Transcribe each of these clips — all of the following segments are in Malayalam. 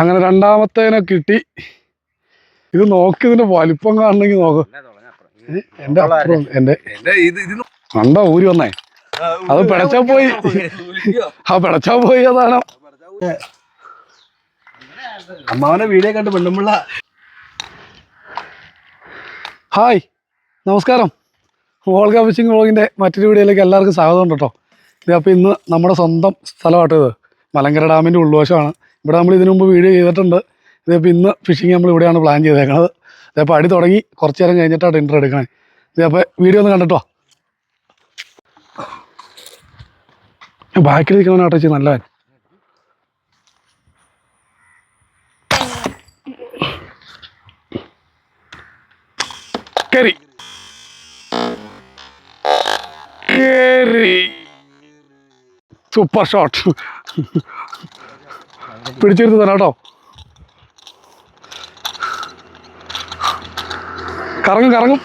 അങ്ങനെ രണ്ടാമത്തേനെ കിട്ടി. ഇത് നോക്കി ഇതിന്റെ വലിപ്പം കാണണമെങ്കിൽ നോക്ക്. എന്റെ അപ്പുറം എന്റെ കണ്ടോ ഊരി വന്നേ. അത് പിടച്ചാ പോയി. ആ പിടച്ചാ പോയി അതാണ് അമ്മാവനെ വീഡിയോ കണ്ട് പെണ്ണുമ്പിള്ള. ഹായ് നമസ്കാരം. വോൾഗ ഫിഷിംഗ് വ്ളോഗിന്റെ മറ്റൊരു വീഡിയോയിലേക്ക് എല്ലാവർക്കും സ്വാഗതം ഉണ്ട് കേട്ടോ ഇത് അപ്പോൾ ഇന്ന് നമ്മുടെ സ്വന്തം സ്ഥലമാട്ടോ ഇത്. മലങ്കര ഡാമിന്റെ ഉൾവശമാണ്. ഇവിടെ നമ്മൾ ഇതിനു മുമ്പ് വീഡിയോ ചെയ്തിട്ടുണ്ട്. ഇതിപ്പോൾ ഇന്ന് ഫിഷിങ് നമ്മൾ ഇവിടെയാണ് പ്ലാൻ ചെയ്തേക്കുന്നത് ഇതിപ്പോൾ അടി തുടങ്ങി കുറച്ച് നേരം കഴിഞ്ഞിട്ടാണ് ടെൻഡർ എടുക്കണേ. ഇതിപ്പോൾ വീഡിയോ ഒന്ന് കണ്ടിട്ടോ? ബാക്കിൽ നിൽക്കുന്നവനാട്ടോ ചേച്ചി നല്ലവൻ. കയറി സൂപ്പർ ഷോട്ട് പിടിച്ചെടുത്ത് തന്നെ കേട്ടോ. കറങ്ങും കറങ്ങും.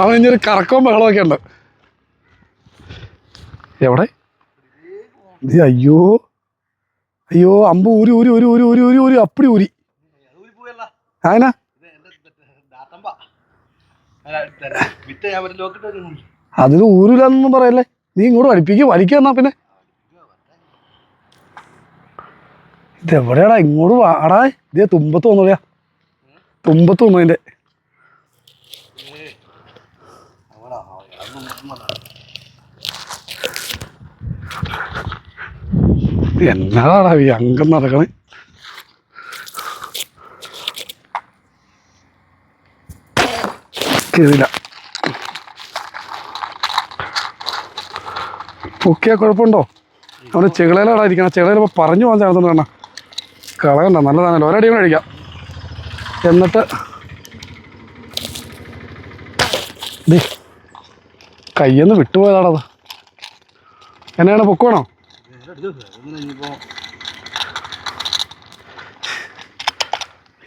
അവൻ ഇനിയൊരു കറക്കവും ബഹളമൊക്കെ ഉണ്ട്. എവിടെ? അയ്യോ. അയ്യോ അമ്പ് ഊരി ഊരി ഊരി ഊരി ഊരി ഊരി ഊരി അപ്പടി ഊരി. ആയനാ അതിന് ഊരില്ലെന്നൊന്നും പറയല്ലേ? നീ ഇങ്ങോട്ട് വലിപ്പിക്കും വലിക്കുക എന്നാ പിന്നെ. ഇതെവിടെയാടാ? ഇങ്ങോട്ട് വാടാ ഇതേ തുമ്പത്ത് വന്നോളിയാ. തുമ്പത്ത് വന്നു അതിന്റെ എന്നാടാ ഈ അംഗം നടക്കണേ? കേറില്ല പൊക്കിയാ കുഴപ്പമുണ്ടോ? അവന് ചെകളയിലാണ് ഇരിക്കണം. ചെകളയിൽ പറഞ്ഞു പോകാൻ ചാൻസ് ഉണ്ട് കളയണ്ട നല്ലതാണല്ലോ. ഒരടി കൂടെ കഴിക്കാം എന്നിട്ട് ദേ വിട്ടുപോയതാണത് എന്നെയാണ് പൊക്കോണോ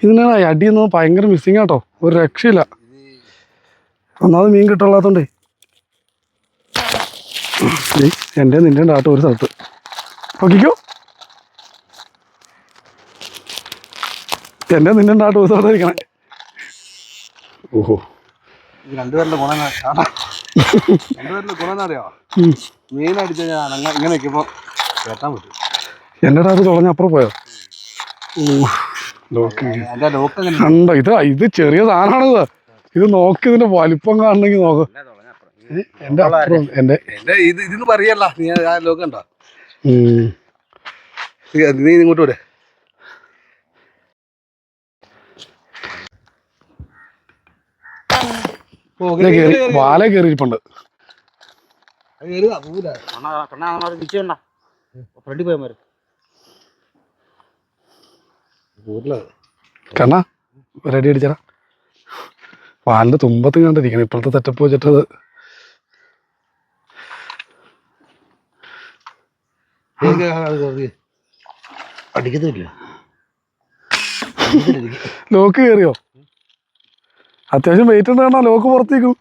ഇതിനാണ് അടിയൊന്നും ഭയങ്കര മിസ്സിങ് ആട്ടോ. ഒരു രക്ഷയില്ല. ഒന്നാമത് മീൻ കിട്ടുള്ളാത്തോണ്ടേ ദേ, എന്റെ നിന്റെ ആട്ടോ ഒരു സ്ഥലത്ത്. നോക്കിക്കോ എന്റെ ഒരു സ്ഥലത്ത് ഇരിക്കണേ. ഓഹോ. രണ്ടുപേരുടെ ഗുണം. രണ്ടുപേരുടെ ഗുണം എന്നാ അറിയോ? ഉം. അടിച്ച ഞാൻ ഇങ്ങനെ കേട്ടാൻ പറ്റും എന്റെ അത് തുളഞ്ഞ അപ്പുറം പോയോ കണ്ടോ ഇത് ഇത് ചെറിയ സാധനമാണിത്. ഇത് നോക്കി ഇതിന്റെ വലിപ്പം കാണണമെങ്കിൽ നോക്ക്. എന്റെ അപ്പുറം എന്റെ ഇത് ഇതിന് പറയല്ല. നീ ആ. നീ ഇങ്ങോട്ട് വിട്. വാല കയറിയിരിപ്പുണ്ട് കണ്ണ റെഡി അടിച്ചടാ. വാലിന്റെ തുമ്പത്ത് കണ്ടിരിക്കണം ഇപ്പോഴത്തെ സെറ്റപ്പ് വെച്ചിട്ടത്. അടിക്കുന്നില്ല. അടിക്കത്തില്ല. ലോക്ക് കയറിയോ അത്യാവശ്യം വെയിറ്റ് ഉണ്ട് കാണാ ലോക്ക് പുറത്തേക്കും.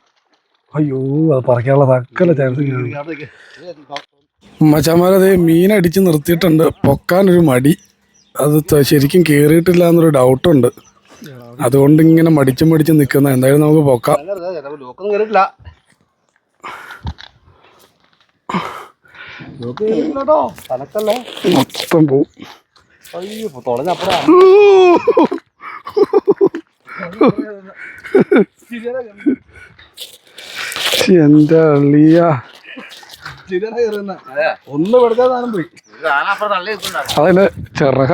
അയ്യോ അത് പറിക്കാനുള്ള തക്കല്ല ചാൻസ്. മച്ചാമാരത് മീൻ അടിച്ച് നിർത്തിയിട്ടുണ്ട്. പൊക്കാനൊരു മടി. അത് ശരിക്കും കേറിയിട്ടില്ല എന്നൊരു ഡൗട്ടുണ്ട് അതുകൊണ്ട് ഇങ്ങനെ മടിച്ചും മടിച്ചും നിൽക്കുന്ന എന്തായാലും നമുക്ക് പൊക്കാം. മൊത്തം പോവും. എന്റെ അളിയ ഒന്ന് പെടുത്താ സാധനം പോയി. അതിന്റെ ചിറക.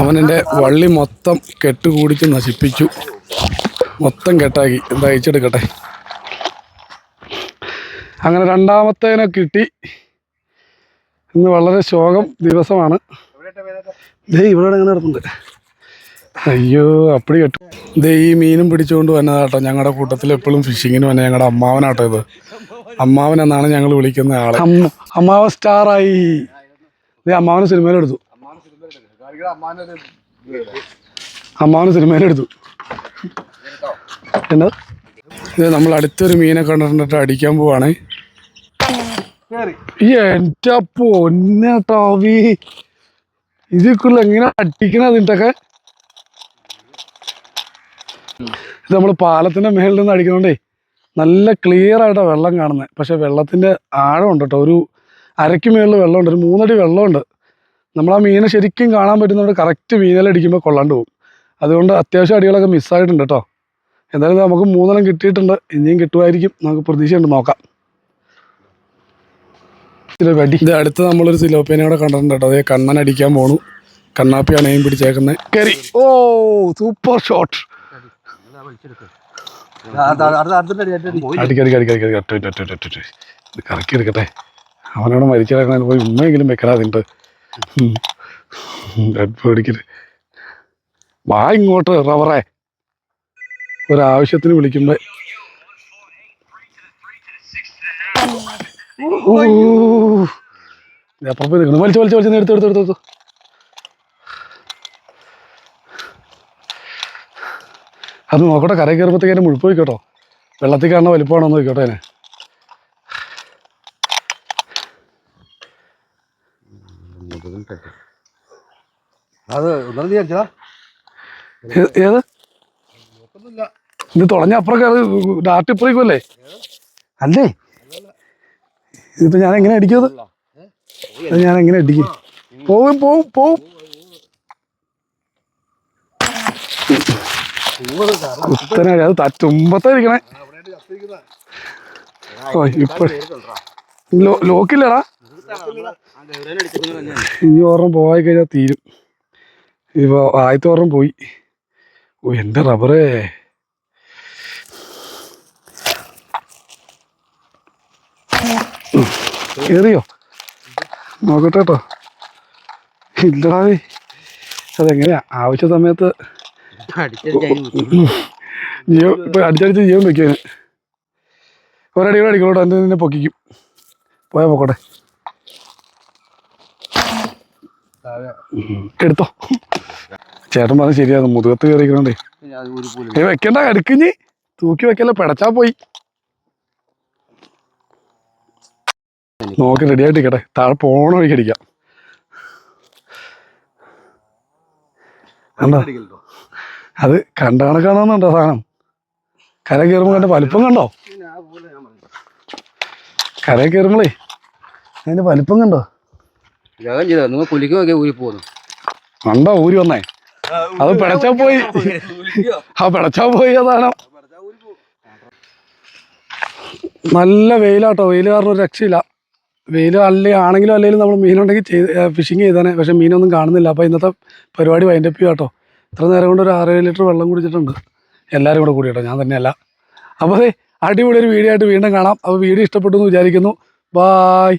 അവനെന്റെ വള്ളി മൊത്തം കെട്ടുകൂടിച്ച് നശിപ്പിച്ചു. മൊത്തം കെട്ടാക്കി. എന്താ അയച്ചെടുക്കട്ടെ അങ്ങനെ രണ്ടാമത്തേനെ കിട്ടി. ഇന്ന് വളരെ ശോകം ദിവസമാണ്. ദേ ഇവിടെ ഇങ്ങനെ കിടപ്പുണ്ട് അയ്യോ അപ്പടി കേട്ടു. ദേ ഈ മീനും പിടിച്ചുകൊണ്ട് വന്നതാട്ടോ ഞങ്ങളുടെ കൂട്ടത്തിൽ എപ്പോഴും ഫിഷിങ്ങിന് വന്ന. ഞങ്ങളുടെ അമ്മാവനാട്ടോ ഇത്. അമ്മാവൻ എന്നാണ് ഞങ്ങൾ വിളിക്കുന്ന ആളെ. അമ്മാവൻ സ്റ്റാറായി. ദേ അമ്മാവന് സിനിമയിലെടുത്തു അമ്മാവന് സിനിമയിലെടുത്തു എന്നാ? ഇത് നമ്മൾ അടുത്തൊരു മീനെ കണ്ടിട്ട് അടിക്കാൻ പോവാണ്. കേറി അപ്പൊ എന്റെ പൊന്നട്ടാവി ഇതിക്കുള്ള എങ്ങനെ അടിക്കണ അതിന്റെയൊക്കെ ഇത് നമ്മൾ പാലത്തിന്റെ മേളിൽ നിന്ന് അടിക്കുന്നുണ്ടേ നല്ല ക്ലിയർ ആയിട്ടാണ് വെള്ളം കാണുന്നത് പക്ഷേ വെള്ളത്തിന്റെ ആഴമുണ്ട് കേട്ടോ ഒരു അരയ്ക്ക് മേളിൽ വെള്ളമുണ്ട് ഒരു മൂന്നടി വെള്ളമുണ്ട്. നമ്മൾ ആ മീനെ ശരിക്കും കാണാൻ പറ്റുന്നതുകൊണ്ട് കറക്റ്റ് മീനിലടിക്കുമ്പോൾ കൊള്ളാണ്ട് പോകും അതുകൊണ്ട് അത്യാവശ്യം അടികളൊക്കെ മിസ്സായിട്ടുണ്ട് കേട്ടോ എന്തായാലും നമുക്ക് മൂന്നെണ്ണം കിട്ടിയിട്ടുണ്ട്. ഇനിയും കിട്ടുമായിരിക്കും. നമുക്ക് പ്രതീക്ഷയുണ്ട്. നോക്കാം. വെടി ഇത് അടുത്ത് നമ്മളൊരു സിലോപ്പേനെ കൂടെ കണ്ടിട്ടുണ്ട് കേട്ടോ അതേ കണ്ണൻ അടിക്കാൻ പോണു. കണ്ണാപ്പിയാണ് ഏം പിടിച്ചേക്കുന്നത് കയറി. ഓ സൂപ്പർ ഷോട്ട് കറക്കി എടുക്കട്ടെ. അവനോട് മരിച്ചു കിടക്കണ പോയി ഉമ്മയെങ്കിലും വെക്കടാ അതിന്റെ പേടിക്കൽ. വാ ഇങ്ങോട്ട് റവറേ. ഒരാവശ്യത്തിന് വിളിക്കുമ്പോ. ഓ അപ്പുറം പോയി നിൽക്കണം വലിച്ചു വലിച്ചു വലിച്ചു എടുത്തു എടുത്തു എടുത്തു എടുത്തു അത് നോക്കട്ടെ കരയിൽ കയറുമ്പോഴത്തേക്കും മുഴുപ്പ് കേട്ടോ വെള്ളത്തിൽ കാണുന്ന വലിപ്പമാണോ എന്ന് നോക്കട്ടെ അതിനെ. അത് ഒന്നും വിചാരിച്ചതാ ഏത്? ഇത് തുടങ്ങിയ അപ്പുറം അത് ഡാട്ടിപ്പുറേക്കുമല്ലേ അല്ലേ? ഇതിപ്പോ ഞാൻ എങ്ങനെ അടിക്കും അത്? അത് ഞാൻ എങ്ങനെ അടിക്കും? പോവും പോവും പോവും. കുത്തനെ അത് ത- തുമ്പത്താ ഇരിക്കണേ ഓ ഇപ്പൊ ലോക്കില്ലടാ. ഇനി ഓർമ്മ പോയി കഴിഞ്ഞാൽ തീരും. ഇപ്പൊ ആദ്യത്തെ ഓർമ്മ പോയി. ഓ എന്റെ റബ്ബറേ. കേറിയോ? നോക്കട്ടെ കേട്ടോ ഇല്ലടാ. അതെങ്ങനെയാ? ആവശ്യ സമയത്ത് ഇപ്പൊ അടിച്ചടിച്ച് ജീവൻ വെക്കാൻ ഒരടി കൂടെ അടിക്കലോട്ട് എന്റെ നിന്നെ പൊക്കിക്കും? പോയാ പോക്കോട്ടെ. എടുത്തോ. ചേട്ടൻ പറഞ്ഞ ശരിയാണ് മുതുകത്ത് പോലും ഏ വെക്കണ്ട എടുക്കിഞ്ഞ് തൂക്കി വെക്കല്ല പിടച്ചാ പോയി. നോക്കി റെഡി ആയിട്ട് ഇരിക്കട്ടെ താഴെ പോണ വഴിക്ക് അടിക്കാം. കണ്ടോ? അത് കണ്ട കണക്കാണെന്നുണ്ടോ സാധനം. കര കയറുമ്പോൾ അതിന്റെ വലിപ്പം കണ്ടോ? കര കയറുമ്പോളേ അതിന്റെ വലിപ്പം കണ്ടോ? ഊരി പോകുന്നു കണ്ടോ ഊരി വന്നേ? അത് പിടച്ചാ പോയി. ആ പിടച്ചാ പോയി അതാണ് നല്ല വെയിലാട്ടോ. വെയിൽ കാരണം ഒരു രക്ഷയില്ല. വെയിൽ അല്ലേ ആണെങ്കിലും അല്ലെങ്കിലും നമ്മൾ മീനുണ്ടെങ്കിൽ ചെയ്ത് ഫിഷിങ് ചെയ്താനെ. പക്ഷെ മീനൊന്നും കാണുന്നില്ല. അപ്പോൾ ഇന്നത്തെ പരിപാടി വൈൻഡപ്പ് ചെയ്യാം കേട്ടോ ഇത്ര നേരം കൊണ്ട് ഒരു ആറേഴ് ലിറ്റർ വെള്ളം കുടിച്ചിട്ടുണ്ട്. എല്ലാവരും കൂടെ കൂടി ഞാൻ തന്നെയല്ല. അപ്പോൾ അടിപൊളി ഒരു വീഡിയോ ആയിട്ട് വീണ്ടും കാണാം. അപ്പോൾ വീഡിയോ ഇഷ്ടപ്പെട്ടു എന്ന് വിചാരിക്കുന്നു. ബായ്